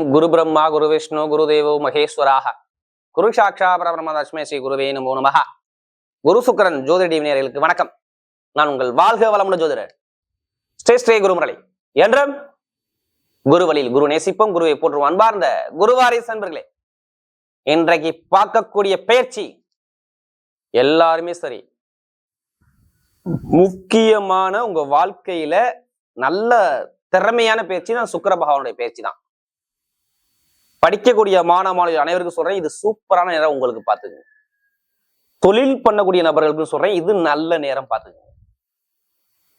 ஓம் குரு பிரம்மா குரு விஷ்ணு குரு தேவோ மகேஸ்வராக குரு சாட்சா பரபிரம தஸ்மே ஸ்ரீ குருவே நமோ நமஹ குரு சுக்கரன் ஜோதிட டிவினியர்களுக்கு வணக்கம். நான் உங்கள் வாழ்க வளமுடன் ஜோதிடர். ஸ்ரீ ஸ்ரீ குருமுரளி. என்றும் குரு வழியில் குரு நேசிப்போம் குருவை போற்றுவோம் அன்பார்ந்த குருவாரிஸ் அன்பர்களே. இன்றைக்கு பார்க்கக்கூடிய பயிற்சி எல்லாருமே சரி. முக்கியமான உங்க வாழ்க்கையில நல்ல திறமையான பயிற்சி தான் சுக்கர பகவானுடைய பயிற்சி தான். படிக்கக்கூடிய மாணவ மாணவிகள் அனைவருக்கும் சொல்றேன் இது சூப்பரான நேரம் உங்களுக்கு பார்த்துக்குங்க. தொழில் பண்ணக்கூடிய நபர்களுக்கு சொல்றேன் இது நல்ல நேரம் பார்த்துக்குங்க.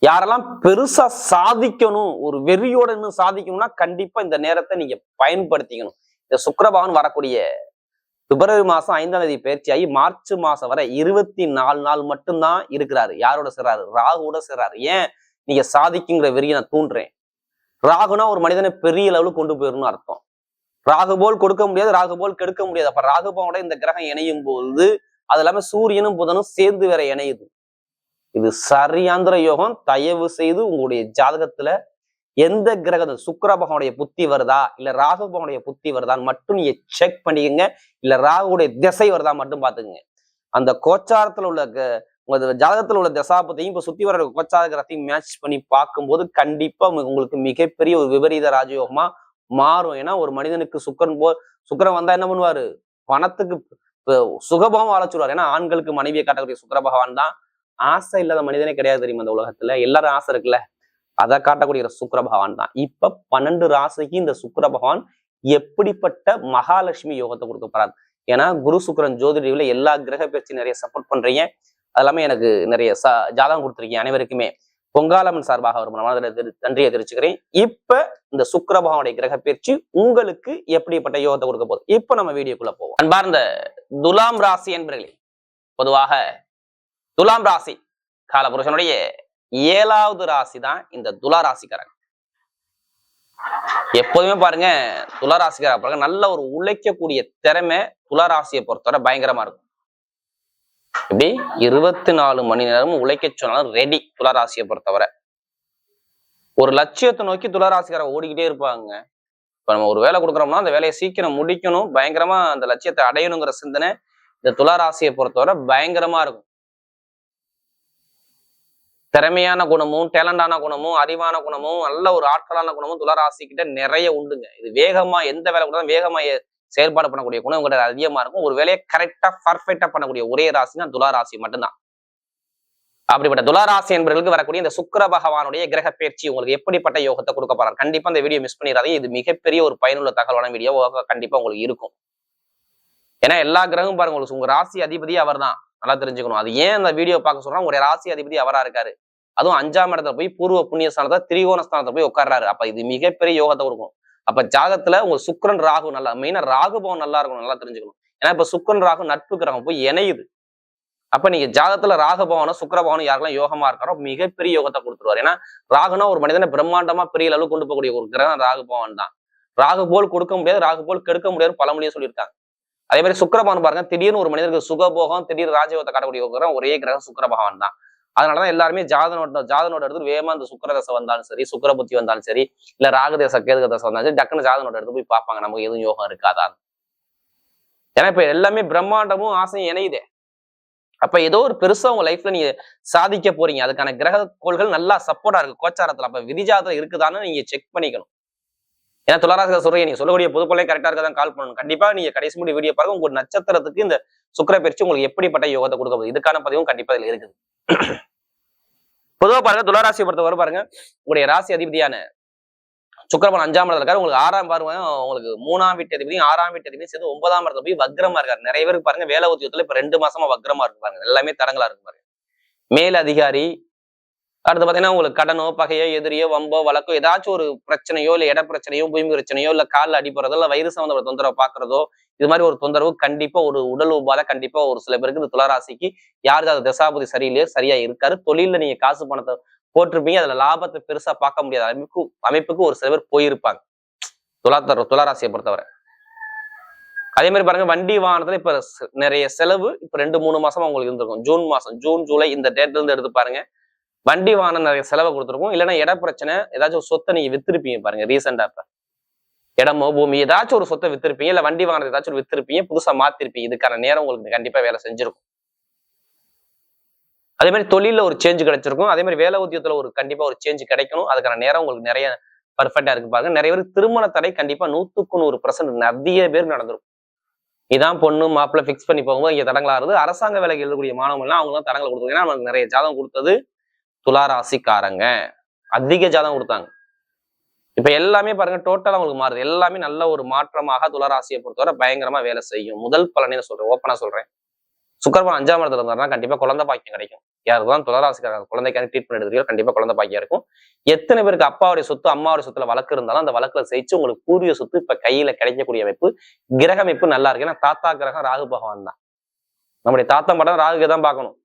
யாரெல்லாம் பெருசா சாதிக்கணும் ஒரு வெறியோட இன்னும் சாதிக்கணும்னா கண்டிப்பா இந்த நேரத்தை நீங்க பயன்படுத்திக்கணும். இந்த சுக்கிரபகவான் வரக்கூடிய பிப்ரவரி மாசம் ஐந்தாம் தேதி பயிற்சியாகி மார்ச் மாசம் வரை இருபத்தி நாலு நாள் மட்டும்தான் இருக்கிறாரு. யாரோட சிறாரு ராகுவோட சிறாரு ஏன்? நீங்க சாதிக்குங்கிற வெறியை நான் தூண்டுறேன். ராகுனா ஒரு மனிதனை பெரிய லெவலுக்கு கொண்டு போயிடணும்னு அர்த்தம். ராகு போல் கொடுக்க முடியாது ராகு போல் கெடுக்க முடியாது. அப்ப ராகுபவனோட இந்த கிரகம் இணையும் போது அது இல்லாம சூரியனும் புதனும் சேர்ந்து வேற இணையுது. இது சரியாந்திர யோகம். தயவு செய்து உங்களுடைய ஜாதகத்துல எந்த கிரகம் சுக்கர பகவானுடைய புத்தி வருதா இல்ல ராகு பகவானுடைய புத்தி வருதான்னு மட்டும் நீங்க செக் பண்ணிக்கங்க. இல்ல ராகுடைய திசை வருதா மட்டும் பாத்துக்கங்க அந்த கோச்சாரத்துல உள்ள க- உங்க ஜாதகத்துல உள்ள தசாபத்தையும் இப்ப சுத்தி வர கோச்சார கிரகத்தையும் மேட்ச் பண்ணி பார்க்கும்போது கண்டிப்பா உங்களுக்கு மிகப்பெரிய ஒரு விபரீத ராஜயோகமா மாறும். ஏன்னா ஒரு மனிதனுக்கு சுக்கரன் போ சுக்கிரன் வந்தா என்ன பண்ணுவாரு? பணத்துக்கு ப- சுகபம் வாழச்சுடுவார் ஏன்னா ஆண்களுக்கு மனைவியை காட்டக்கூடிய சுக்கர பகவான் தான். ஆசை இல்லாத மனிதனே கிடையாது தெரியுமா இந்த உலகத்துல? எல்லாரும் ஆசை இருக்குல்ல? அதை காட்டக்கூடிய சுக்கர பகவான் தான். இப்ப பன்னெண்டு ராசிக்கு இந்த சுக்கர பகவான் எப்படிப்பட்ட மகாலட்சுமி யோகத்தை கொடுக்க போறாரு? ஏன்னா குரு சுக்கிரன் ஜோதிடியில எல்லா கிரக பயிற்சி நிறைய சப்போர்ட் பண்றீங்க. அது எல்லாமே எனக்கு நிறைய ச ஜாதகம் கொடுத்துருக்கீங்க அனைவருக்குமே. பொங்காலம்மன் சார்பாக ஒரு மனதில் நன்றியை தெரிவிச்சுக்கிறேன். இப்ப இந்த சுக்கரபாவனுடைய கிரக பயிற்சி உங்களுக்கு எப்படிப்பட்ட யோகத்தை கொடுக்க போகுது? இப்ப நம்ம வீடியோக்குள்ள போவோம். அன்பார்ந்த துலாம் ராசி என்பர்களே பொதுவாக துலாம் ராசி காலபுருஷனுடைய ஏழாவது ராசி தான் இந்த துலா ராசிக்காரங்க. எப்போதுமே பாருங்க துலா ராசிக்கார பாருங்க நல்ல ஒரு உழைக்கக்கூடிய திறமை துலா ராசியை பொறுத்தவரை பயங்கரமா இருக்கும். இப்படி இருபத்தி நாலு மணி நேரமும் உழைக்க சொன்னாலும் ரெடி துளராசியை பொறுத்தவரை. ஒரு லட்சியத்தை நோக்கி துளராசிக்கார ஓடிக்கிட்டே இருப்பாங்க. இப்ப நம்ம ஒரு வேலை கொடுக்குறோம்னா அந்த வேலையை சீக்கிரம் முடிக்கணும் பயங்கரமா அந்த லட்சியத்தை அடையணுங்கிற சிந்தனை இந்த துலாராசிய பொறுத்தவரை பயங்கரமா இருக்கும். திறமையான குணமும் டேலண்டான குணமும் அறிவான குணமும் நல்ல ஒரு ஆட்களான குணமும் துளராசி கிட்ட நிறைய உண்டுங்க. இது வேகமா எந்த வேலை கூட வேகமா செயல்பாடு பண்ணக்கூடிய குணம் உங்கள்கிட்ட அதிகமா இருக்கும். ஒரு வேலையை கரெக்டா பர்ஃபெக்டா பண்ணக்கூடிய ஒரே ராசினா துளாராசி மட்டும்தான். அப்படிப்பட்ட துலாராசி என்பவர்களுக்கு வரக்கூடிய இந்த சுக்கர பகவானுடைய கிரக பயிற்சி உங்களுக்கு எப்படிப்பட்ட யோகத்தை கொடுக்க போறாரு? கண்டிப்பா இந்த வீடியோ மிஸ் பண்ணிடாதீங்க. இது மிகப்பெரிய ஒரு பயனுள்ள தகவலான வீடியோ கண்டிப்பா உங்களுக்கு இருக்கும். ஏன்னா எல்லா கிரகமும் பாருங்க உங்களுக்கு உங்க ராசி அதிபதி அவர் தான் நல்லா தெரிஞ்சுக்கணும். அது ஏன் அந்த வீடியோ பார்க்க சொல்றோம் உங்களுடைய ராசி அதிபதி அவரா இருக்காரு. அதுவும் அஞ்சாம் இடத்துல போய் பூர்வ புண்ணிய ஸ்தானத்தை திரிகோண ஸ்தானத்தை போய் உட்கார்றாரு. அப்ப இது மிகப்பெரிய யோகத்தை கொடுக்கும். அப்ப ஜாதகத்துல உங்க சுக்ரன் ராகு நல்லா மெயினா ராகு பவன் நல்லா இருக்கணும் நல்லா தெரிஞ்சுக்கணும். ஏன்னா இப்ப சுக்ரன் ராகு நட்பு கிரகம் போய் இணையுது. அப்ப நீங்க ஜாதகத்துல ராகபவனும் சுக்கரபவனும் சுக்கிர யாருக்கெல்லாம் யோகமா இருக்காரோ மிகப்பெரிய யோகத்தை கொடுத்துருவாரு. ஏன்னா ராகுனா ஒரு மனிதனை பிரம்மாண்டமா பெரிய அளவு கொண்டு போகக்கூடிய ஒரு கிரகம் ராகுபவன் தான். ராகு போல் கொடுக்க முடியாது ராகு போல் கெடுக்க முடியாது பழமொழியே சொல்லியிருக்காங்க. அதே மாதிரி சுக்கிரபவன் பாருங்க திடீர்னு ஒரு மனிதனுக்கு சுகபோகம் திடீர் ராஜயோகத்தை காட்டக்கூடிய ஒரு கிரகம் ஒரே கிரகம் சுக்கிர பகவான் தான். அதனாலதான் எல்லாருமே ஜாதனோட ஜாதனோட எடுத்து வேகமா அந்த சுக்கிர தசை வந்தாலும் சரி சுக்கர புத்தி வந்தாலும் சரி இல்ல ராகதேச கேதுக தசை வந்தாலும் சரி டக்குன்னு ஜாதனோட எடுத்து போய் பார்ப்பாங்க. நமக்கு எதுவும் யோகம் இருக்காதா? ஏன்னா இப்ப எல்லாமே பிரம்மாண்டமும் ஆசையும் இணையுதே. அப்ப ஏதோ ஒரு பெருசா உங்க லைஃப்ல நீங்க சாதிக்க போறீங்க. அதுக்கான கிரக கோள்கள் நல்லா சப்போர்ட்டா இருக்கு. கோச்சாரத்துல. அப்ப விதிஜாதத்துல இருக்குதான்னு நீங்க செக் பண்ணிக்கணும். ஏன்னா துளாராசிக சொல்றீங்க நீங்க சொல்லக்கூடிய பொதுப்பொருளை கரெக்டா இருக்கதான் கால் பண்ணணும். கண்டிப்பா நீங்க கடைசி முடி வீடியோ பாருங்க. உங்க நட்சத்திரத்துக்கு இந்த சுக்கிர பயிற்சி உங்களுக்கு எப்படிப்பட்ட யோகத்தை கொடுக்க போகுது? இதுக்கான பதிவும் கண்டிப்பா இதுல இருக்குது. பொதுவா பாருங்க துளாராசியை பொறுத்தவரை பாருங்க உங்களுடைய ராசி அதிபதியான சுக்கிரபன் அஞ்சாம் இடத்துல இருக்காரு. உங்களுக்கு ஆறாம் பாருங்க உங்களுக்கு மூணாம் வீட்டு அதிபதியும் ஆறாம் வீட்டு அதிபதியும் சேர்ந்து ஒன்பதாம் இடத்துல போய் வக்ரமா இருக்காரு. நிறைய பேருக்கு பாருங்க வேலை உத்தியோகத்துல இப்ப ரெண்டு மாசமா வக்ரமா இருக்கு பாருங்க. எல்லாமே தடங்களா இருக்கு பாருங்க. மேல் அதிகாரி அடுத்து பாத்தீங்கன்னா உங்களுக்கு கடனோ பகையோ எதிரியோ வம்போ வழக்கோ ஏதாச்சும் ஒரு பிரச்சனையோ இல்ல இட பிரச்சனையோ பூமி பிரச்சனையோ இல்ல காலில் அடிப்படுறதோ இல்ல வயிறு சம்பந்தப்பட்ட தொந்தரவு பாக்குறதோ இது மாதிரி ஒரு தொந்தரவு கண்டிப்பா ஒரு உடல் உபாதை கண்டிப்பா ஒரு சில பேருக்கு இந்த துளராசிக்கு யாருக்கு அது தசாபதி சரியில்லையோ சரியா இருக்காரு. தொழில்ல நீங்க காசு பணத்தை போட்டிருப்பீங்க. அதுல லாபத்தை பெருசா பார்க்க முடியாத. அமைப்பு அமைப்புக்கு ஒரு சில பேர் போயிருப்பாங்க. துலாத்தர் துளாராசியை பொறுத்தவரை. அதே மாதிரி பாருங்க வண்டி வாகனத்துல இப்ப நிறைய செலவு இப்ப ரெண்டு மூணு மாசமா உங்களுக்கு இருந்திருக்கும். ஜூன் மாசம் ஜூன் ஜூலை இந்த டேட்ல இருந்து எடுத்து பாருங்க. வண்டி வாகனம் நிறைய செலவை கொடுத்துருக்கும். இல்லைன்னா இட பிரச்சனை ஏதாச்சும் ஒரு சொத்தை நீங்க வித்திருப்பீங்க பாருங்க ரீசெண்டா இப்ப. இடமோ பூமி ஏதாச்சும் ஒரு சொத்தை வித்திருப்பீங்க இல்ல வண்டி வாங்குறது ஏதாச்சும் ஒரு வித்திருப்பீங்க புதுசா மாத்திருப்பீங்க இதுக்கான நேரம் உங்களுக்கு கண்டிப்பா வேலை செஞ்சிருக்கும். அதே மாதிரி தொழில ஒரு சேஞ்ச் கிடைச்சிருக்கும். அதே மாதிரி வேலை உத்தியத்துல ஒரு கண்டிப்பா ஒரு சேஞ்ச் கிடைக்கணும். அதுக்கான நேரம் உங்களுக்கு நிறைய பர்ஃபெக்டா இருக்கு பாருங்க. நிறைய பேருக்கு திருமண தடை கண்டிப்பா நூத்துக்கு நூறு பர்சன்ட் நிறைய பேர் நடந்திருக்கும். இதான் பொண்ணு மாப்பிள்ளை ஃபிக்ஸ் பண்ணி போகும்போது இங்க தடங்களா இருந்தது அரசாங்க வேலைக்கு எழுதக்கூடிய மாணவர்கள்லாம் அவங்க தான் தடங்களை கொடுத்தாங்க ஏன்னா நமக்கு நிறைய ஜாதகம் கொடுத்தது துளாராசிக்காரங்க அதிக ஜாதகம் கொடுத்தாங்க. இப்ப எல்லாமே பாருங்க டோட்டலா உங்களுக்கு மாறுது. எல்லாமே நல்ல ஒரு மாற்றமாக துளராசியை பொறுத்தவரை பயங்கரமா வேலை செய்யும். முதல் பலனே நான் சொல்றேன்? ஓப்பனா சொல்றேன். சுக்கரபான் அஞ்சாம் இடத்துல இருந்தாருன்னா கண்டிப்பா குழந்தை பாக்கியம் கிடைக்கும். யாருதான் துளராசிக்காரங்க குழந்தைக்கான ட்ரீட்மெண்ட் எடுக்கிறீங்க கண்டிப்பா குழந்தை பாக்கியம் இருக்கும். எத்தனை பேருக்கு அப்பாவுடைய சொத்து அம்மாவுடைய சொத்துல வழக்கு இருந்தாலும் அந்த வழக்குல ஜெயிச்சு உங்களுக்கு பூர்வீக சொத்து இப்ப கையில கிடைக்கக்கூடிய அமைப்பு கிரக அமைப்பு நல்லா இருக்கு. ஏன்னா தாத்தா கிரகம் ராகு பகவான் தான். நம்முடைய தாத்தா படம் ராகுக்கு தான் பார்க்கணும்.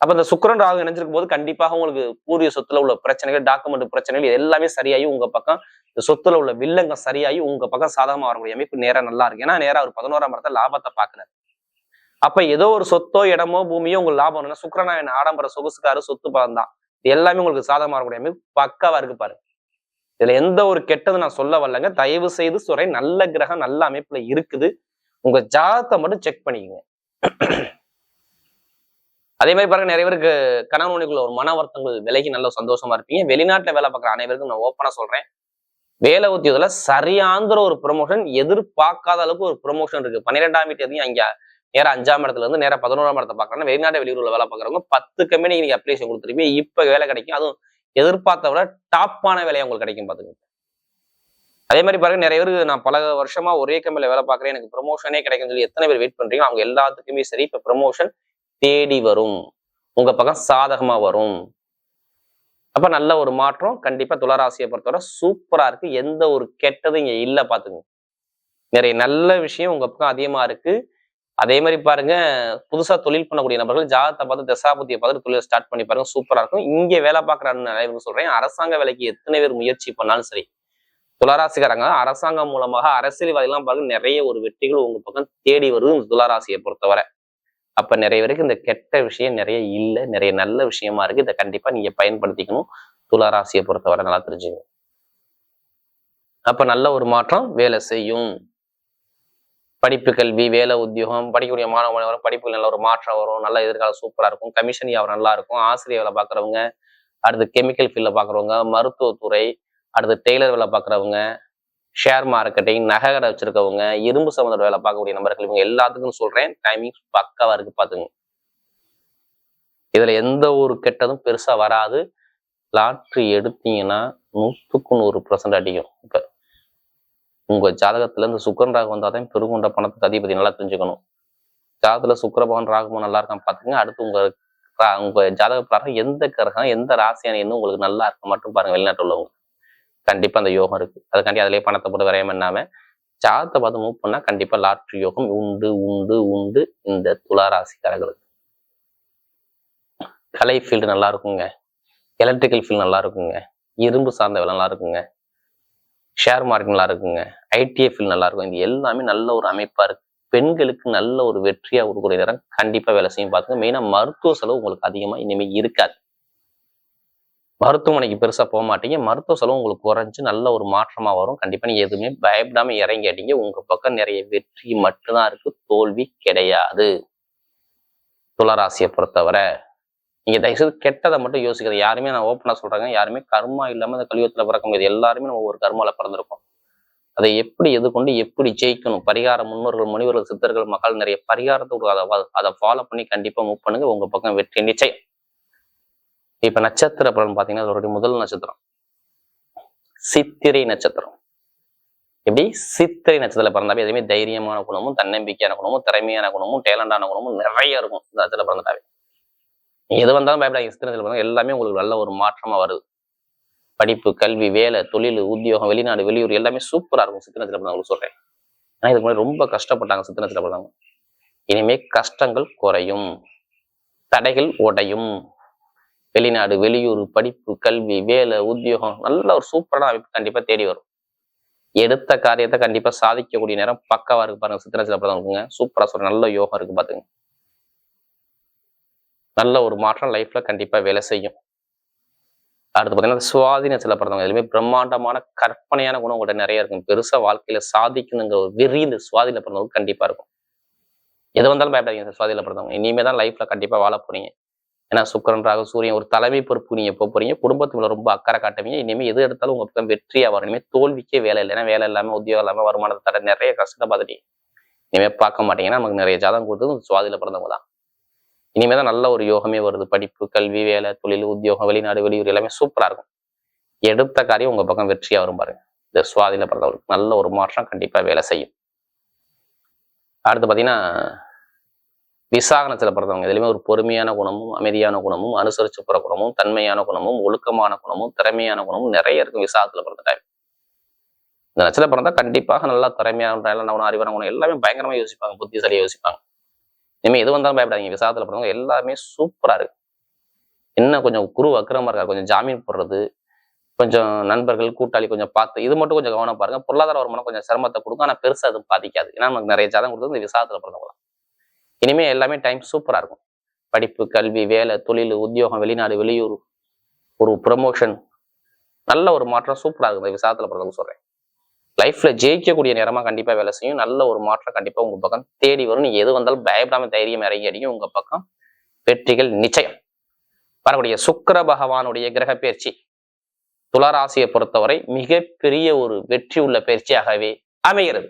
அப்ப இந்த சுக்கிரன் ராகு இணைஞ்சிருக்கும் போது கண்டிப்பாக உங்களுக்கு பூர்வீக சொத்துல உள்ள பிரச்சனைகள் டாக்குமெண்ட் பிரச்சனைகள் இது எல்லாமே சரியாகி உங்க பக்கம் இந்த சொத்துல உள்ள வில்லங்கம் சரியாகி உங்க பக்கம் சாதகமா வரக்கூடிய அமைப்பு நேரா நல்லா இருக்கு. ஏன்னா நேரா ஒரு பதினோராம் இடத்துல லாபத்தை பாக்குறாரு அப்ப ஏதோ ஒரு சொத்தோ இடமோ பூமியோ உங்களுக்கு லாபம் சுக்ரனா என்ன ஆடம்பர சொகுசுக்காரு சொத்து பலம் தான் இது எல்லாமே உங்களுக்கு சாதகமா வரக்கூடிய அமைப்பு பக்காவா இருக்கு பாரு இதுல எந்த ஒரு கெட்டது நான் சொல்ல வரலங்க. தயவு செய்து சொல்றேன். நல்ல கிரகம் நல்ல அமைப்புல இருக்குது. உங்க ஜாதகத்தை மட்டும் செக் பண்ணிக்கோங்க. அதே மாதிரி பாருங்க நிறைய பேருக்கு கணவனுக்குள்ள ஒரு மன வருத்தங்கள் விலகி நல்ல சந்தோஷமா இருப்பீங்க. வெளிநாட்டுல வேலை பார்க்குற அனைவருக்கும் நான் ஓப்பனா சொல்றேன். வேலை உத்தியோகத்துல சரியாங்கிற ஒரு ப்ரொமோஷன் எதிர்பார்க்காத அளவுக்கு ஒரு ப்ரொமோஷன் இருக்கு. பன்னிரெண்டாம் வீட்டு அங்கே அங்க அஞ்சாம் இடத்துல இருந்து நேரம் பதினோராம் இடத்தை பார்க்கறேன்னா வெளிநாட்டு வெளியூர்ல வேலை பார்க்குறவங்க பத்து கம்பெனிக்கு நீங்க அப்ளிகேஷன் கொடுத்துருப்பீங்க. இப்ப வேலை கிடைக்கும். அதுவும் எதிர்பார்த்த விட டாப்பான வேலையை உங்களுக்கு கிடைக்கும் பாத்துக்கோங்க. அதே மாதிரி பாருங்க நிறைய பேருக்கு நான் பல வருஷமா ஒரே கம்பெனில வேலை பார்க்குறேன். எனக்கு ப்ரொமோஷனே கிடைக்கும் சொல்லி எத்தனை பேர் வெயிட் பண்றீங்க அவங்க எல்லாத்துக்குமே சரி. இப்ப ப்ரொமோஷன் தேடி வரும். உங்க பக்கம் சாதகமா வரும். அப்ப நல்ல ஒரு மாற்றம் கண்டிப்பா துளராசியை பொறுத்தவரை சூப்பரா இருக்கு. எந்த ஒரு கெட்டதும் இங்க இல்ல பாத்துங்க நிறைய நல்ல விஷயம் உங்க பக்கம் அதிகமா இருக்கு. அதே மாதிரி பாருங்க புதுசா தொழில் பண்ணக்கூடிய நபர்கள் ஜாதகத்தை பார்த்து தசாபதியை பார்த்து தொழில் ஸ்டார்ட் பண்ணி பாருங்க சூப்பரா இருக்கும். இங்க வேலை பார்க்குற நிறைய பேர் சொல்றேன் அரசாங்க வேலைக்கு எத்தனை பேர் முயற்சி பண்ணாலும் சரி துளராசிக்காரங்க அரசாங்கம் மூலமாக அரசியல்வாதிகள்லாம் பாருங்க நிறைய ஒரு வெற்றிகள் உங்க பக்கம் தேடி வருது இந்த துளராசியை பொறுத்தவரை. அப்ப நிறைய பேருக்கு இந்த கெட்ட விஷயம் நிறைய இல்லை நிறைய நல்ல விஷயமா இருக்கு. இதை கண்டிப்பா நீங்க பயன்படுத்திக்கணும். துளாராசியை பொறுத்தவரை நல்லா தெரிஞ்சுங்க அப்ப நல்ல ஒரு மாற்றம் வேலை செய்யும். படிப்பு கல்வி வேலை உத்தியோகம் படிக்கக்கூடிய மாணவ மாணவர் படிப்புகள் நல்ல ஒரு மாற்றம் வரும். நல்ல எதிர்காலம் சூப்பரா இருக்கும். கமிஷன் வியாபாரம் நல்லா இருக்கும். ஆசிரியர் வேலை பார்க்குறவங்க அடுத்து கெமிக்கல் ஃபீல்டில் பார்க்குறவங்க மருத்துவத்துறை அடுத்து டெய்லர் வேலை பார்க்குறவங்க ஷேர் மார்க்கெட்டிங் நகை கடை வச்சிருக்கவங்க இரும்பு சம்மந்த வேலை பார்க்கக்கூடிய நபர்கள் இவங்க எல்லாத்துக்கும் சொல்றேன் டைமிங் பக்காவா இருக்கு பாத்துங்க இதுல எந்த ஒரு கெட்டதும் பெருசா வராது. லாட்ரி எடுத்தீங்கன்னா நூற்றுக்கு நூறு பர்சன்ட் அடிக்கும் இப்ப. உங்க ஜாதகத்துல இந்த சுக்கரன் ராகு வந்தாதான் பெருகுண்ட பணத்துக்கு அதிபதி நல்லா தெரிஞ்சுக்கணும். ஜாதகத்துல சுக்கரபவன் ராகுபவன் நல்லா இருக்கான்னு பாத்துங்க அடுத்து உங்க உங்க ஜாதக பிரகாரம் எந்த கிரகம் எந்த ராசியான என்ன உங்களுக்கு நல்லா இருக்க மட்டும் பாருங்க வெளிநாட்டு உள்ளவங்க. கண்டிப்பா அந்த யோகம் இருக்கு. அதுக்காண்டி அதிலே பணத்தை போட்டு விரயம் பண்ணாம ஜாதத்தை பார்த்து மூவ் பண்ணா கண்டிப்பா லாட்ரி யோகம் உண்டு உண்டு உண்டு இந்த துலா ராசிக்காரர்களுக்கு கலை ஃபீல்டு நல்லா இருக்குங்க. எலக்ட்ரிக்கல் ஃபீல்டு நல்லா இருக்குங்க. இரும்பு சார்ந்த வேலை நல்லா இருக்குங்க. ஷேர் மார்க்கெட் நல்லா இருக்குங்க. ஐடிஐ ஃபீல்டு நல்லா இருக்கும். இது எல்லாமே நல்ல ஒரு அமைப்பா இருக்கு. பெண்களுக்கு நல்ல ஒரு வெற்றியா கொடுக்கக்கூடிய நேரம் கண்டிப்பா வேலை செய்யும். பாத்துங்க மெயினா மருத்துவ செலவு உங்களுக்கு அதிகமா இனிமே இருக்காது. மருத்துவமனைக்கு பெருசா போக மாட்டீங்க. மருத்துவ செலவு உங்களுக்கு குறைஞ்சு நல்ல ஒரு மாற்றமா வரும். கண்டிப்பா நீங்கள் எதுவுமே பயப்படாம இறங்கிட்டீங்க உங்க பக்கம் நிறைய வெற்றி மட்டும்தான் இருக்கு. தோல்வி கிடையாது. துளராசியை பொறுத்தவரை. நீங்க தயவுசெய்து கெட்டதை மட்டும் யோசிக்கிறது யாருமே நான் ஓப்பனாக சொல்றேங்க. யாருமே கர்மா இல்லாம அந்த கலியுகத்துல பிறக்க முடியாது. எல்லாருமே நம்ம ஒரு கர்மாவில் பிறந்திருக்கோம் அதை எப்படி எதிர்கொண்டு எப்படி ஜெயிக்கணும்? பரிகார முன்னோர்கள் முனிவர்கள் சித்தர்கள் மக்கள் நிறைய பரிகாரத்தை அதை அதை ஃபாலோ பண்ணி கண்டிப்பா மூவ் பண்ணுங்க. உங்க பக்கம் வெற்றி நிச்சயம். இப்ப நட்சத்திர பலன் பாத்தீங்கன்னா அதோடைய முதல் நட்சத்திரம். சித்திரை நட்சத்திரம். எப்படி? சித்திரை நட்சத்திரத்தில் பிறந்தாவே எதுவுமே தைரியமான குணமும் தன்னம்பிக்கையான குணமும் திறமையான குணமும் டேலண்டான குணமும் நிறைய இருக்கும் இந்த நட்சத்திரத்தில் பிறந்தாவே எது வந்தாலும் பயப்படாங்க சித்திரத்தில் பிறந்தா எல்லாமே உங்களுக்கு நல்ல ஒரு மாற்றமா வருது. படிப்பு கல்வி வேலை தொழில் உத்தியோகம் வெளிநாடு வெளியூர் எல்லாமே சூப்பரா இருக்கும் சித்திரத்தில் பிறந்தவங்களுக்கு சொல்றேன். ஆனா இதுக்கு முன்னாடி ரொம்ப கஷ்டப்பட்டாங்க சித்திரத்தில் பிறந்தவங்க. இனிமே கஷ்டங்கள் குறையும். தடைகள் உடையும். வெளிநாடு வெளியூர் படிப்பு கல்வி வேலை உத்தியோகம் நல்ல ஒரு சூப்பரான அமைப்பு கண்டிப்பா தேடி வரும். எடுத்த காரியத்தை கண்டிப்பா சாதிக்கக்கூடிய நேரம் பக்காவா இருக்கு பாருங்க சித்திரத்தில் பிறந்தவங்க சூப்பரா சொல்ற நல்ல யோகம் இருக்கு பாத்துங்க நல்ல ஒரு மாற்றம் லைஃப்ல கண்டிப்பா வேலை செய்யும். அடுத்து பார்த்தீங்கன்னா சுவாதீனத்தில் பிறந்தவங்க எதுவுமே பிரம்மாண்டமான கற்பனையான குணம் உங்கள்கிட்ட நிறைய இருக்கும். பெருசா வாழ்க்கையில சாதிக்கணுங்கிற ஒரு வெறி இந்த பிறந்தவங்க கண்டிப்பா இருக்கும். எது வந்தாலும் பயப்படாதீங்க இந்த பிறந்தவங்க இனிமே தான் லைஃப்ல கண்டிப்பா வாழ போறீங்க. ஏன்னா சுக்கரன் ராகு சூரியன் ஒரு தலைமை பொறுப்பு நீங்க போக போறீங்க. குடும்பத்துல ரொம்ப அக்கறை காட்டுவீங்க. இனிமே எது எடுத்தாலும் உங்க பக்கம் வெற்றியா வரும் இனிமே தோல்விக்கே வேலை இல்லை. ஏன்னா வேலை இல்லாம உத்தியோகம் இல்லாம வருமானத்தை தர நிறைய கஷ்டத்தை பார்த்துட்டீங்க இனிமே பார்க்க மாட்டீங்கன்னா நமக்கு நிறைய ஜாதகம் கொடுத்தது சுவாதியில பிறந்தவங்க தான். இனிமே தான் நல்ல ஒரு யோகமே வருது. படிப்பு கல்வி வேலை தொழில் உத்தியோகம் வெளிநாடு வெளியூர் எல்லாமே சூப்பரா இருக்கும். எடுத்த காரியம் உங்க பக்கம் வெற்றியா வரும் பாருங்க. இந்த சுவாதியில பிறந்தவங்களுக்கு நல்ல ஒரு மாற்றம் கண்டிப்பா வேலை செய்யும். அடுத்து பாத்தீங்கன்னா விசாகனத்தில் பிறந்தவங்க. இதுலயுமே ஒரு பொறுமையான குணமும் அமைதியான குணமும் அனுசரிச்சு போகிற குணமும் தன்மையான குணமும் ஒழுக்கமான குணமும் திறமையான குணமும் நிறைய இருக்கும் விசாகத்தில் பிறந்த டைம் இந்த நட்சத்திரம் பிறந்தா கண்டிப்பாக நல்லா திறமையான நல்ல குணம் அறிவான குணம் எல்லாமே பயங்கரமா யோசிப்பாங்க புத்திசாலியாக யோசிப்பாங்க. இனிமே எது வந்தாலும் பயப்படாதீங்க. விசாகத்தில் பிறந்தவங்க எல்லாமே சூப்பரா இருக்கு. என்ன கொஞ்சம் குரு அக்கிரமா இருக்கா கொஞ்சம் ஜாமீன் போடுறது கொஞ்சம் நண்பர்கள் கூட்டாளி கொஞ்சம் பார்த்து இது மட்டும் கொஞ்சம் கவனம் பாருங்க. பொருளாதார வருமானம் கொஞ்சம் சிரமத்தை கொடுக்கும் ஆனா பெருசா அது பாதிக்காது. ஏன்னா நமக்கு நிறைய ஜாதகம் கொடுத்தது இந்த விசாகத்தில் பிறந்தவங்க இனிமே எல்லாமே டைம் சூப்பரா இருக்கும். படிப்பு கல்வி வேலை தொழில் உத்தியோகம் வெளிநாடு வெளியூர் ஒரு ப்ரமோஷன் நல்ல ஒரு மாற்றம் சூப்பரா இருக்கும். இந்த விசாரத்தில் பிறகு சொல்றேன். லைஃப்ல ஜெயிக்கக்கூடிய நேரமா கண்டிப்பா வேலை செய்யும். நல்ல ஒரு மாற்றம் கண்டிப்பா உங்க பக்கம் தேடி வரும். நீங்கள் எது வந்தாலும் பயப்படாம தைரியம் இறங்கி அடிக்கும் உங்க பக்கம் வெற்றிகள் நிச்சயம். வரக்கூடிய சுக்கிர பகவானுடைய கிரக பயிற்சி. துளாராசியை பொறுத்தவரை மிகப்பெரிய ஒரு வெற்றி உள்ள பயிற்சியாகவே அமைகிறது.